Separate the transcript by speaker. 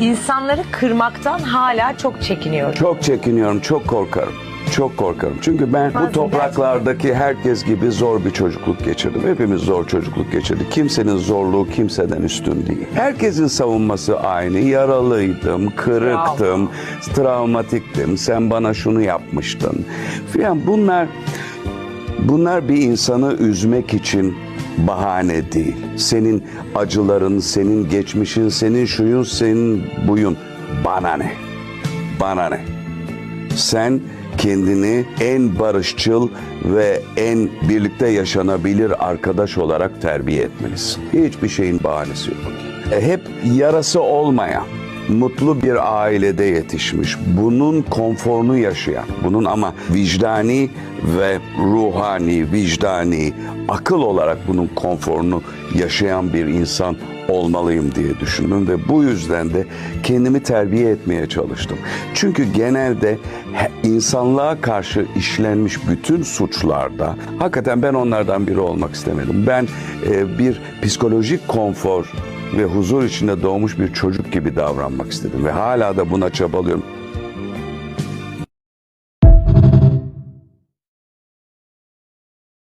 Speaker 1: İnsanları kırmaktan hala çok çekiniyorum.
Speaker 2: Çok çekiniyorum, çok korkarım. Çok korkarım. Çünkü ben
Speaker 1: Bazen
Speaker 2: bu topraklardaki herkes gibi zor bir çocukluk geçirdim. Hepimiz zor çocukluk geçirdik. Kimsenin zorluğu kimseden üstün değil. Herkesin savunması aynı. Yaralıydım, kırıktım, travmatiktim. Sen bana şunu yapmıştın. Filan bunlar bunlar bir insanı üzmek için bahane değil. Senin acıların, senin geçmişin, senin şuyun, senin buyun. Bana ne? Bana ne? Sen kendini en barışçıl ve en birlikte yaşanabilir arkadaş olarak terbiye etmelisin. Hiçbir şeyin bahanesi yok. E, hep yarası olmayan, mutlu bir ailede yetişmiş, bunun konforunu yaşayan, bunun ama vicdani ve ruhani, vicdani, akıl olarak bunun konforunu yaşayan bir insan olmalıyım diye düşündüm ve bu yüzden de kendimi terbiye etmeye çalıştım. Çünkü genelde insanlığa karşı işlenmiş bütün suçlarda hakikaten ben onlardan biri olmak istemedim. Ben e, bir psikolojik konfor ve huzur içinde doğmuş bir çocuk gibi davranmak istedim ve hala da buna çabalıyorum.